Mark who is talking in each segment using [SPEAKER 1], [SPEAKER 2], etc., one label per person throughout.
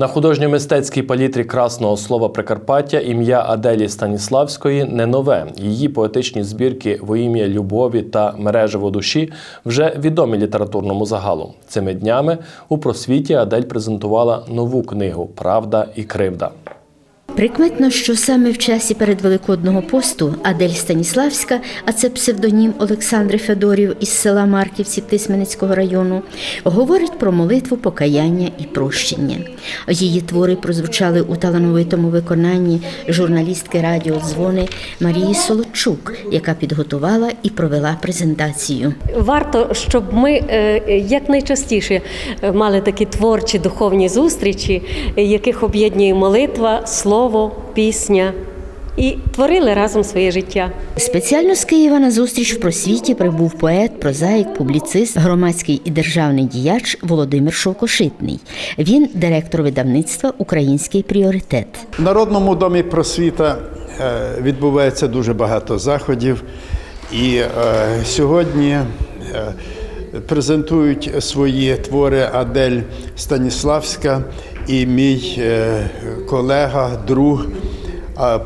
[SPEAKER 1] На художньо-мистецькій палітрі красного слова Прикарпаття ім'я Аделі Станіславської не нове. Її поетичні збірки во ім'я любові та мережево душі вже відомі літературному загалу. Цими днями у просвіті Адель презентувала нову книгу Правда і кривда.
[SPEAKER 2] Прикметно, що саме в часі передвеликодного посту Адель Станіславська, а це псевдонім Олександри Федорів із села Марківці Тисменецького району, говорить про молитву, покаяння і прощення. Її твори прозвучали у талановитому виконанні журналістки радіо дзвони Марії Солодчук, яка підготувала і провела презентацію.
[SPEAKER 3] Варто, щоб ми е, якнайчастіше е, мали такі творчі духовні зустрічі, е, яких об'єднує молитва, слово, пісня, і творили разом своє життя.
[SPEAKER 2] Спеціально з Києва на зустріч в просвіті прибув поет, прозаїк, публіцист, громадський і державний діяч Володимир Шовкошитний. Він директор видавництва Український пріоритет.
[SPEAKER 4] В Народному домі просвіта е, відбувається дуже багато заходів, і е, сьогодні е, презентують свої твори Адель Станіславська і мій е, колега, друг,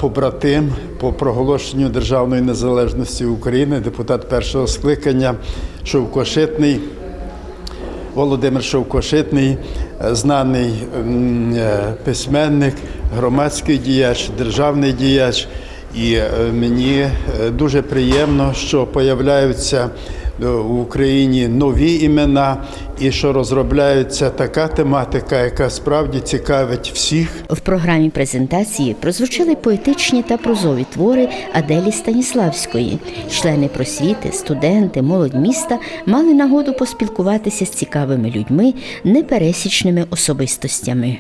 [SPEAKER 4] побратим по проголошенню Державної незалежності України, депутат першого скликання Шовкошитний. Володимир Шовкошитний, знаний е, письменник, громадський діяч, державний діяч. І е, мені е, дуже приємно, що появляються е, в Україні нові імена, і що розробляється така тематика, яка справді цікавить всіх.
[SPEAKER 2] В програмі презентації прозвучали поетичні та прозові твори Аделі Станіславської. Члени просвіти, студенти, молодь міста мали нагоду поспілкуватися з цікавими людьми, непересічними особистостями.